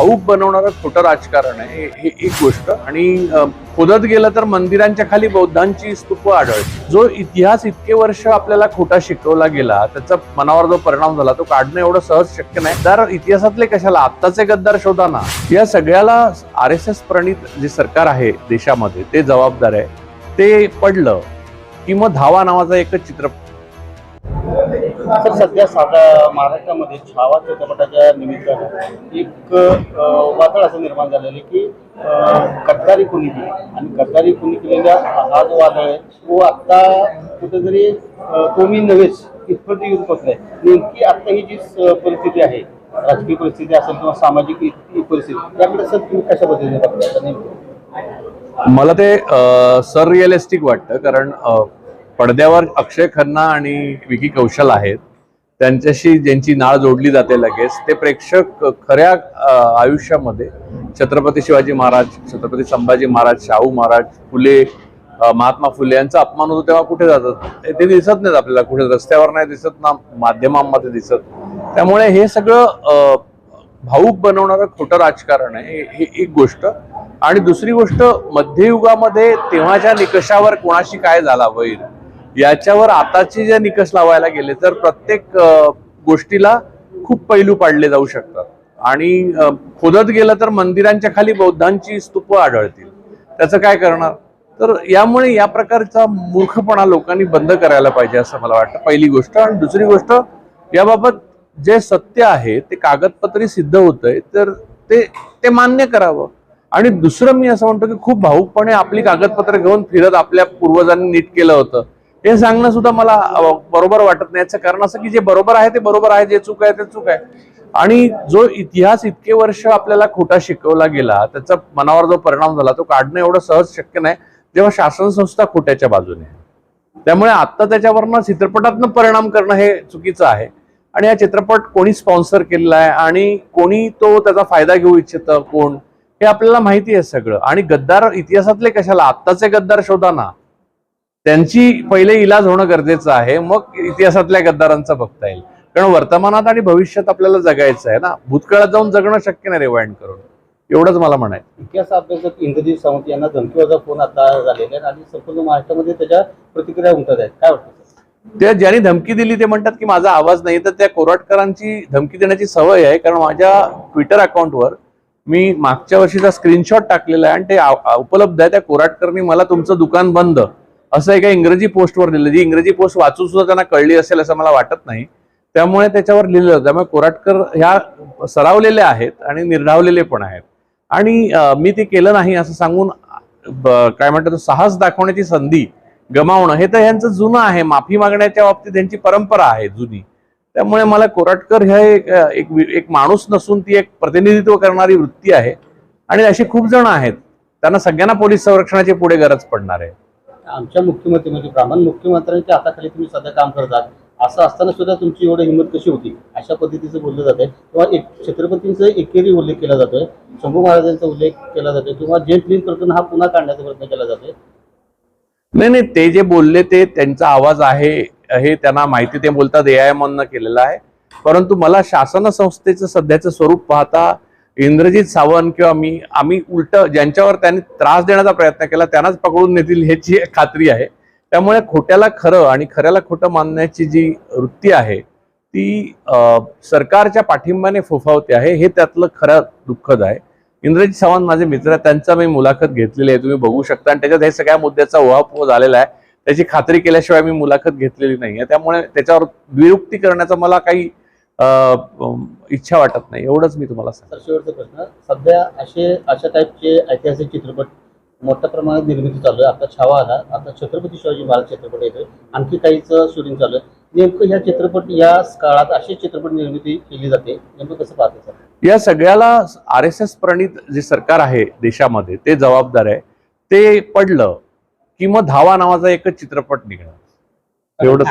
भाऊक बनवणारं खोटं राजकारण आहे हे एक गोष्ट. आणि खोदत गेलं तर मंदिरांच्या खाली बौद्धांची स्तूप आढळते जो इतिहास इतके वर्ष आपल्याला खोटा शिकवला गेला त्याचा मनावर जो परिणाम झाला तो काढणं एवढं सहज शक्य नाही. तर इतिहासातले कशाला आत्ताचे गद्दार शोधाना या सगळ्याला आर एस एस प्रणित जे सरकार आहे देशामध्ये ते जबाबदार आहे. ते पडलं की मग धावा नावाचा एकच चित्रपट. सर सध्या साधा महाराष्ट्रामध्ये छावा चित्रपटाच्या निमित्तानं एक वादळ असं निर्माण झालेलं आहे की अ, गद्दारी कोणी केली? आणि गद्दारी कोणी केलेला हा जो वादळ आहे तो आत्ता कुठेतरी अ, तो मी नव्हेच इथपर्यंत येऊन पोचलाय नेमकी आत्ता ही जी स- परिस्थिती आहे राजकीय परिस्थिती असेल किंवा सामाजिक परिस्थिती त्याकडे सर तुम्ही कशा पद्धतीने बघताय नेमकं. मला ते सर रिअलिस्टिक वाटतं कारण पडद्यावर अक्षय खन्ना आणि विकी कौशल आहेत. त्यांच्याशी ज्यांची नाळ जोडली जाते लगेच ते प्रेक्षक खऱ्या आयुष्यामध्ये छत्रपती शिवाजी महाराज छत्रपती संभाजी महाराज शाहू महाराज फुले महात्मा फुले यांचा अपमान होतो तेव्हा कुठे जातात? ते- दिसत नाहीत आपल्याला कुठे रस्त्यावर नाही दिसत ना माध्यमांमध्ये दिसत. त्यामुळे हे सगळं भाऊक बनवणारं खोटं राजकारण आहे हे- ही एक गोष्ट. आणि दुसरी गोष्ट मध्ययुगामध्ये तेव्हाच्या निकषावर कोणाशी काय झाला वैर याच्यावर आताचे जे निकष लावायला गेले तर प्रत्येक गोष्टीला खूप पैलू पाडले जाऊ शकतात. आणि खोदत गेलं तर मंदिरांच्या खाली बौद्धांची स्तूप आढळतील. त्याचं काय करणार? तर यामुळे या प्रकारचा मूर्खपणा लोकांनी बंद करायला पाहिजे असं मला वाटतं. पहिली गोष्ट. आणि दुसरी गोष्ट याबाबत जे सत्य आहे ते कागदपत्री सिद्ध होतंय तर ते ते मान्य करावं. आणि दुसरं मी असं म्हणतो की खूप भाऊकपणे आपली कागदपत्र घेऊन फिरत आपल्या पूर्वजांनी नीट केलं होतं. हे सांगणं सुद्धा मला बरोबर वाटत नाही. याचं कारण असं की जे बरोबर आहे ते बरोबर आहे जे चूक आहे ते चूक आहे. आणि जो इतिहास इतके वर्ष आपल्याला खोटा शिकवला गेला त्याचा मनावर जो परिणाम झाला तो काढणं एवढं सहज शक्य नाही जेव्हा शासन संस्था खोट्याच्या बाजूने त्यामुळे आता त्याच्यावरनं चित्रपटातनं परिणाम करणं हे चुकीचं आहे. आणि हा चित्रपट कोणी स्पॉन्सर केलेला आहे आणि कोणी तो त्याचा फायदा घेऊ इच्छितं कोण हे आपल्याला माहिती आहे सगळं. आणि गद्दार इतिहासातले कशाला? आत्ताचे गद्दार शोधा ना. त्यांची पहिले इलाज होणं गरजेचं आहे. मग इतिहासातल्या गद्दारांचा बघता येईल. कारण वर्तमानात आणि भविष्यात आपल्याला जगायचं आहे ना भूतकाळात जाऊन जगणं शक्य नाही रिवाइंड करून. एवढंच मला म्हणायचं इतिहास अभ्यासक इंद्रजीत सावंत यांना धमकीवजा फोन आता झालेले आहेत आणि संपूर्ण महाराष्ट्रामध्ये त्याच्या प्रतिक्रिया उमटत आहेत. काय वाटतं? त्या ज्यांनी धमकी दिली ते म्हणतात की माझा आवाज नाही तर त्या कोराटकरांची धमकी देण्याची सवय आहे. कारण माझ्या ट्विटर अकाउंटवर मी मागच्या वर्षीचा स्क्रीनशॉट टाकलेला आहे आणि ते उपलब्ध आहे. त्या कोराटकरनी मला तुमचं दुकान बंद असं एका इंग्रजी पोस्टवर लिहिलं जी इंग्रजी पोस्ट वाचून सुद्धा त्यांना कळली असेल असं मला वाटत नाही. त्यामुळे त्याच्यावर लिहिलं त्यामुळे कोराटकर ह्या सरावलेल्या आहेत आणि निर्धावलेले पण आहेत. आणि मी ते केलं नाही असं सांगून ब- काय म्हणतात साहस दाखवण्याची संधी गमावणं हे तर ह्यांचं जुनं आहे. माफी मागण्याच्या बाबतीत त्यांची परंपरा आहे जुनी. त्यामुळे मला कोराटकर हे एक एक एक माणूस नसून ती एक प्रतिनिधित्व करणारी वृत्ती आहे. आणि असे खूप जण आहेत. त्यांना सगळ्यांना पोलीस संरक्षणाची पुढे गरज पडणार आहे. आमच्या मुख्यमंत्री म्हणजे ब्राह्मण मुख्यमंत्र्यांच्या हाताखाली तुम्ही सध्या काम करत आहात. असं असताना सुद्धा तुमची एवढी हिंमत कशी होती? अशा पद्धतीचं बोललं जातंय. किंवा एक छत्रपतींचा एकेरी उल्लेख केला जातोय. शंभू महाराजांचा उल्लेख केला जातोय. किंवा जेल क्लीन प्रकरण हा पुन्हा काढण्याचा प्रयत्न केला जातोय. नाही नाही ते जे बोलले ते त्यांचा आवाज आहे हे त्यांना माहिती ते बोलतात ए आय केलेलं आहे. परंतु मला शासन संस्थेचं सध्याचं स्वरूप पाहता इंद्रजित सावंत किंवा मी आम्ही उलट ज्यांच्यावर त्यांनी त्रास देण्याचा प्रयत्न केला त्यांनाच पकडून नेतील ह्याची खात्री आहे. त्यामुळे खोट्याला खरं आणि खऱ्याला खोटं मानण्याची जी वृत्ती आहे ती सरकारच्या पाठिंब्याने फोफावते आहे हे त्यातलं खरं दुःखद आहे. इंद्रजित सावंत माझे मित्र त्यांचा मी मुलाखत घेतलेली आहे तुम्ही बघू शकता. आणि त्याच्यात हे सगळ्या मुद्द्याचा उहापोह झालेला आहे. त्याची खात्री केल्याशिवाय मी मुलाखत घेतलेली नाही आहे. त्यामुळे त्याच्यावर द्वियुक्ती करण्याचा मला काही इच्छा वाटत नाही. एवढंच मी तुम्हाला सांगतो. शेवटचा प्रश्न सध्या असे अशा टाईपचे ऐतिहासिक चित्रपट मोठ्या प्रमाणात निर्मिती चालू आहे. आता छावा आला. आता छत्रपती शिवाजी महाराज चित्रपट येतोय. आणखी काहीच शूटिंग चालू आहे. नेमकं ह्या चित्रपट या काळात असे चित्रपट निर्मिती केली जाते नेमकं कसं पाहते सर या सगळ्याला आर एस एस प्रणित जे सरकार आहे देशामध्ये ते जबाबदार आहे. ते पडलं की मग धावा नावाचा एकच चित्रपट निघणार. एवढंच.